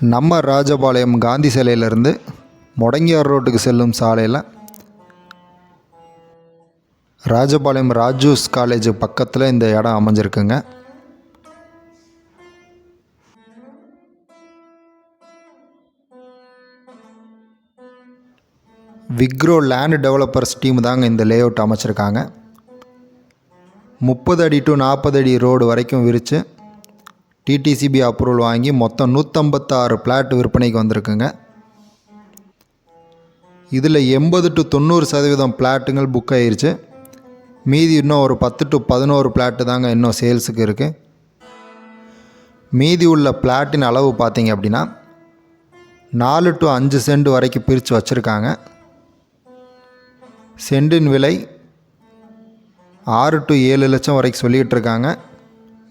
நம்ம ராஜபாளையம் காந்தி சிலையிலேருந்து முடங்கியார் ரோட்டுக்கு செல்லும் சாலையில் ராஜபாளையம் ராஜூஸ் காலேஜ் பக்கத்தில் இந்த இடம் அமைஞ்சிருக்குங்க. விக்ரோ லேண்ட் டெவலப்பர்ஸ் டீம் தாங்க இந்த லே அவுட் அமைச்சிருக்காங்க. முப்பது அடி டு நாற்பது அடி ரோடு வரைக்கும் விரித்து டிடிசிபி அப்ரூவல் வாங்கி மொத்தம் நூற்றம்பத்தாறு பிளாட் விற்பனைக்கு வந்திருக்குங்க. இதில் எண்பது டு தொண்ணூறு சதவீதம் பிளாட்டுங்கள் புக் ஆயிடுச்சு மீதி இன்னும் ஒரு பத்து டு பதினோரு பிளாட்டு தாங்க இன்னும் சேல்ஸுக்கு இருக்குது மீதி உள்ள பிளாட்டின் அளவு பார்த்தீங்க அப்படின்னா நாலு டு அஞ்சு சென்ட் வரைக்கும் பிரித்து வச்சுருக்காங்க. சென்டின் விலை ஆறு டு ஏழு லட்சம் வரைக்கும் சொல்லிகிட்டு இருக்காங்க.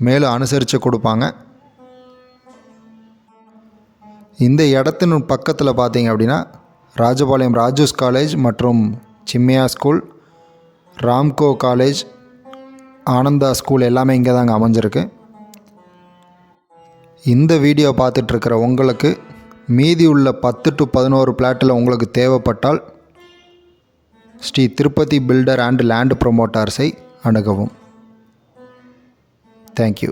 மேலும் அனுசரித்து கொடுப்பாங்க. இந்த இடத்தின் பக்கத்தில் பார்த்தீங்க அப்படின்னா ராஜபாளையம் ராஜூஸ் காலேஜ் மற்றும் சிம்மியா school Ramco college Ananda school எல்லாமே இங்கே தாங்க அமைஞ்சிருக்கு. இந்த வீடியோ பார்த்துட்ருக்கிற உங்களுக்கு மீதி உள்ள பத்து டு பதினோரு பிளாட்டில் உங்களுக்கு தேவைப்பட்டால் Sri Tirupati builder and land ப்ரொமோட்டார்ஸை அணுகவும். Thank you